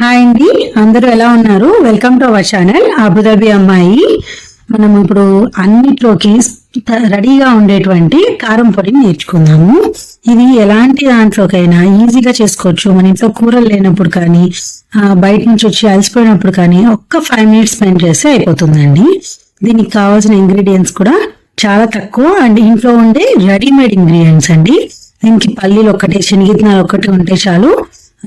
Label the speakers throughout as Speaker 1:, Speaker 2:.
Speaker 1: Hi అండి అందరూ ఎలా ఉన్నారు? Welcome to our channel Abu Dhabi అమ్మాయి మనం ఇప్పుడు అన్నిట్లోకి రెడీగా ఉండేటువంటి కారం పొడిని నేర్చుకుందాము. ఇది ఎలాంటి దాంట్లోకైనా ఈజీగా చేసుకోవచ్చు. మన ఇంట్లో కూరలు లేనప్పుడు కానీ బయట నుంచి వచ్చి అలసిపోయినప్పుడు కానీ ఒక్క ఫైవ్ మినిట్స్ స్పెండ్ చేస్తే అయిపోతుందండి. దీనికి కావాల్సిన ఇంగ్రీడియంట్స్ కూడా చాలా తక్కువ. అండ్ ఇంట్లో ఉండే రెడీమేడ్ ఇంగ్రీడియంట్స్ అండి. దీనికి పల్లీలు ఒకటి శనగిత్తనాలు ఒకటి ఉంటే చాలు.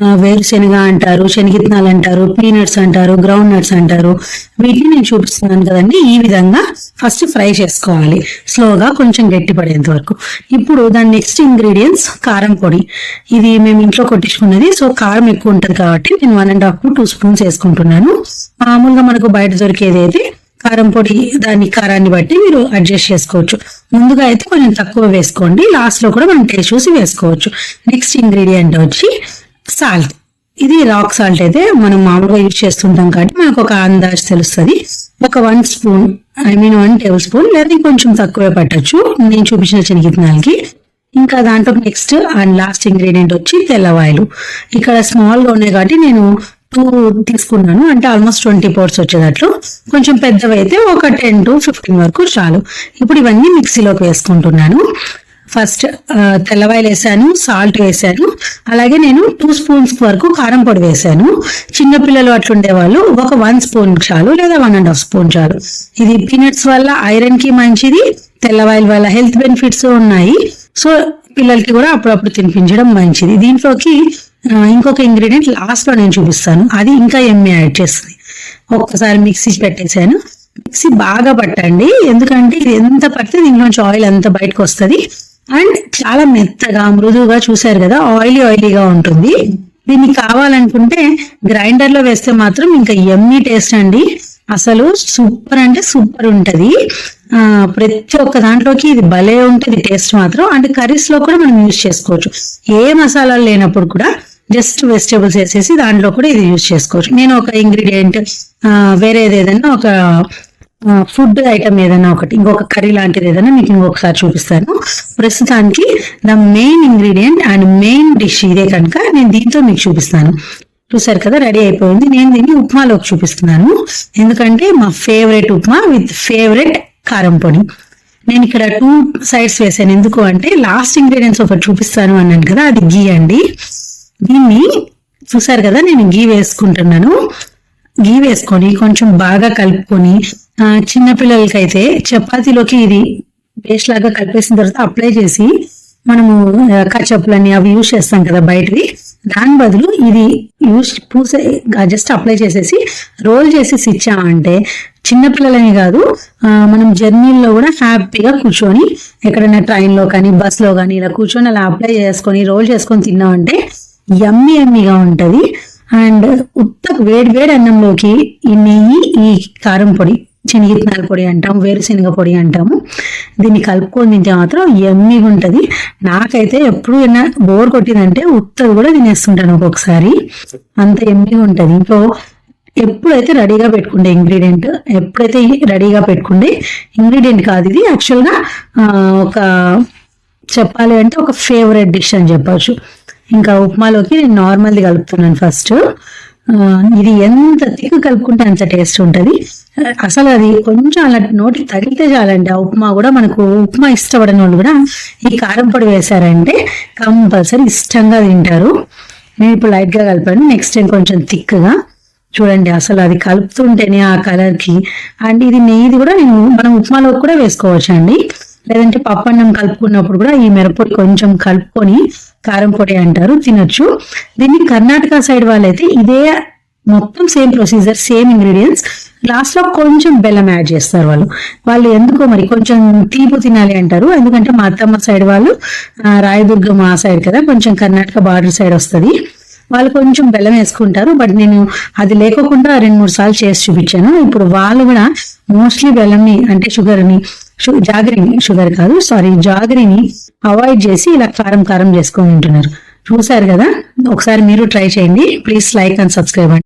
Speaker 1: వేరుశెనగ అంటారు శనగిత్తనాలు అంటారు పీనట్స్ అంటారు గ్రౌండ్ నట్స్ అంటారు. వీటిని నేను చూపిస్తున్నాను కదండి. ఈ విధంగా ఫస్ట్ ఫ్రై చేసుకోవాలి. స్లోగా కొంచెం గట్టి పడేంత వరకు. ఇప్పుడు దాని నెక్స్ట్ ఇంగ్రీడియంట్స్ కారం పొడి. ఇది మేము ఇంట్లో కొట్టించుకున్నది. సో కారం ఎక్కువ ఉంటుంది కాబట్టి నేను one and half to two spoons వేసుకుంటున్నాను. మామూలుగా మనకు బయట దొరికేది అయితే కారం పొడి దాని కారాన్ని బట్టి మీరు అడ్జస్ట్ చేసుకోవచ్చు. ముందుగా అయితే కొంచెం తక్కువ వేసుకోండి. లాస్ట్లో కూడా మనం టేస్ట్ చూసి వేసుకోవచ్చు. నెక్స్ట్ ఇంగ్రీడియంట్ వచ్చి సాల్ట్. ఇది రాక్ సాల్ట్ అయితే మనం మామూలుగా యూజ్ చేస్తుంటాం కాబట్టి మనకు ఒక అందాజ్ తెలుస్తుంది. ఒక one spoon I mean one tablespoon లేదా కొంచెం తక్కువే పట్టొచ్చు. నేను చూపించిన శనగిత్తనాలకి ఇంకా దాంట్లో నెక్స్ట్ అండ్ లాస్ట్ ఇంగ్రీడియంట్ వచ్చి తెల్లవాయలు ఇక్కడ స్మాల్గా ఉన్నాయి కాబట్టి నేను టూ తీసుకున్నాను. అంటే ఆల్మోస్ట్ ట్వంటీ పౌర్స్ వచ్చేటట్లు కొంచెం పెద్దవైతే ఒక టెన్ టు ఫిఫ్టీన్ వరకు చాలు. ఇప్పుడు ఇవన్నీ మిక్సీలోకి వేసుకుంటున్నాను. ఫస్ట్ తెల్లవాయలు వేసాను సాల్ట్ వేసాను. అలాగే నేను టూ స్పూన్స్ వరకు కారం పొడి వేసాను. చిన్నపిల్లలు అట్లుండే వాళ్ళు ఒక వన్ స్పూన్ చాలు లేదా వన్ అండ్ హాఫ్ స్పూన్ చాలు. ఇది పీనట్స్ వల్ల ఐరన్కి మంచిది తెల్లవాయల వల్ల హెల్త్ బెనిఫిట్స్ ఉన్నాయి. సో పిల్లలకి కూడా అప్పుడప్పుడు తినిపించడం మంచిది. దీంట్లోకి ఇంకొక ఇంగ్రీడియంట్ లాస్ట్లో నేను చూపిస్తాను. అది ఇంకా ఎమ్మె యాడ్ చేస్తుంది? ఒక్కసారి మిక్సీ పెట్టేశాను. మిక్సీ బాగా పట్టండి. ఎందుకంటే ఇది ఎంత పడితే దీంట్లోంచి ఆయిల్ అంత బయటకు వస్తుంది. అండ్ చాలా మెత్తగా మృదువుగా చూసారు కదా ఆయిలీ ఆయిలీగా ఉంటుంది. దీన్ని కావాలనుకుంటే గ్రైండర్లో వేస్తే మాత్రం ఇంకా ఎమ్మీ టేస్ట్ అండి. అసలు సూపర్ అంటే సూపర్ ఉంటది. ఆ ప్రతి ఒక్క దాంట్లోకి ఇది భలే ఉంటుంది టేస్ట్ మాత్రం. అండ్ కర్రీస్లో కూడా మనం యూజ్ చేసుకోవచ్చు. ఏ మసాలాలు లేనప్పుడు కూడా జస్ట్ వెజిటేబుల్స్ వేసేసి దాంట్లో కూడా ఇది యూజ్ చేసుకోవచ్చు. నేను ఒక ఇంగ్రీడియంట్ వేరేది ఏదైనా ఒక ఫుడ్ ఐటమ్ ఏదైనా ఒకటి ఇంకొక కర్రీ లాంటిది ఏదైనా మీకు ఇంకొకసారి చూపిస్తాను. ప్రస్తుతానికి the main ingredient and main dish ఇదే కనుక నేను దీంతో మీకు చూపిస్తాను. చూసారు కదా రెడీ అయిపోయింది. నేను దీన్ని ఉప్మాలోకి చూపిస్తున్నాను. ఎందుకంటే మా ఫేవరెట్ ఉప్మా విత్ ఫేవరెట్ కారం పొడి. నేను ఇక్కడ టూ సైడ్స్ వేసాను. ఎందుకు అంటే లాస్ట్ ఇంగ్రీడియంట్స్ ఒకటి చూపిస్తాను అన్నాను కదా అది గీ అండి. దీన్ని చూసారు కదా నేను గీ వేసుకుంటున్నాను. గీ వేసుకొని కొంచెం బాగా కలుపుకొని ఆ, చిన్న పిల్లలకైతే చపాతీలోకి ఇది పేస్ట్ లాగా కలిపేసిన తర్వాత అప్లై చేసి మనము ఆ, కచప్పులని అవి యూజ్ చేస్తాం కదా బయటవి. దాని బదులు ఇది యూజ్ పూసే జస్ట్ అప్లై చేసేసి రోల్ చేసేసి ఇచ్చామంటే చిన్నపిల్లలని కాదు మనం జర్నీల్లో కూడా హ్యాపీగా కూర్చొని ఎక్కడైనా ట్రైన్లో కానీ బస్లో కానీ ఇలా కూర్చొని అలా అప్లై చేసుకొని రోల్ చేసుకొని తిన్నామంటే యమ్మీ యమ్మీగా ఉంటుంది. అండ్ ఉత్త వేడి వేడి అన్నంలోకి ఈ నెయ్యి ఈ కారం పొడి శనగిత్తనాల పొడి అంటాం వేరుశనగ పొడి అంటాము. దీన్ని కలుపుకొని తింటే మాత్రం ఎమ్మిగా ఉంటుంది. నాకైతే ఎప్పుడు బోర్ కొట్టిందంటే ఉత్తది కూడా తినేస్తుంటాను ఒక్కొక్కసారి. అంత ఎమ్మిగా ఉంటుంది. ఇంట్లో ఎప్పుడైతే రెడీగా పెట్టుకుండే ఇంగ్రీడియంట్ ఎప్పుడైతే రెడీగా పెట్టుకుండే ఇంగ్రీడియంట్ కాదు ఇది యాక్చువల్గా ఒక చెప్పాలి అంటే ఒక ఫేవరెట్ డిష్ అని చెప్పచ్చు. ఇంకా ఉప్మాలోకి నేను నార్మల్ది కలుపుతున్నాను ఫస్ట్. ఇది ఎంత తిక్కు కలుపుకుంటే అంత టేస్ట్ ఉంటుంది. అసలు అది కొంచెం అలా నోటికి తగిలితే చాలండి. ఆ ఉప్మా కూడా మనకు ఉప్మా ఇష్టపడని వాళ్ళు కూడా ఈ కారం పొడి వేశారంటే కంపల్సరీ ఇష్టంగా తింటారు. నేను ఇప్పుడు లైట్గా కలిపాను నెక్స్ట్ టైం కొంచెం థిక్గా చూడండి అసలు అది కలుపుతుంటేనే ఆ కలర్కి. అండ్ ఇది నెయ్యిది కూడా నేను మనం ఉప్మాలోకి కూడా వేసుకోవచ్చు అండి లేదంటే పప్పు అన్నం కలుపుకున్నప్పుడు కూడా ఈ మిరపొడి కొంచెం కలుపుకొని కారం పొడి అంటారు తినొచ్చు. దీన్ని కర్ణాటక సైడ్ వాళ్ళైతే ఇదే మొత్తం సేమ్ ప్రొసీజర్ సేమ్ ఇంగ్రీడియంట్స్ లాస్ట్లో కొంచెం బెల్లం యాడ్ చేస్తారు వాళ్ళు. వాళ్ళు ఎందుకో మరి కొంచెం తీపు తినాలి అంటారు. ఎందుకంటే మా అత్తమ్మ సైడ్ వాళ్ళు రాయదుర్గం ఆ సైడ్ కదా కొంచెం కర్ణాటక బార్డర్ సైడ్ వస్తది. వాళ్ళు కొంచెం బెల్లం వేసుకుంటారు. బట్ నేను అది లేకోకుండా రెండు మూడు సార్లు చేసి చూపించాను. ఇప్పుడు వాళ్ళు కూడా మోస్ట్లీ బెల్లంని అంటే షుగర్ని జాగరిని షుగర్ కాదు సారీ జాగరిని అవాయిడ్ చేసి ఇలా కారం కారం చేసుకొని ఉంటున్నారు. చూసారు కదా? ఒకసారి మీరు ట్రై చేయండి. ప్లీజ్ లైక్ అండ్ సబ్స్క్రైబ్ అండి.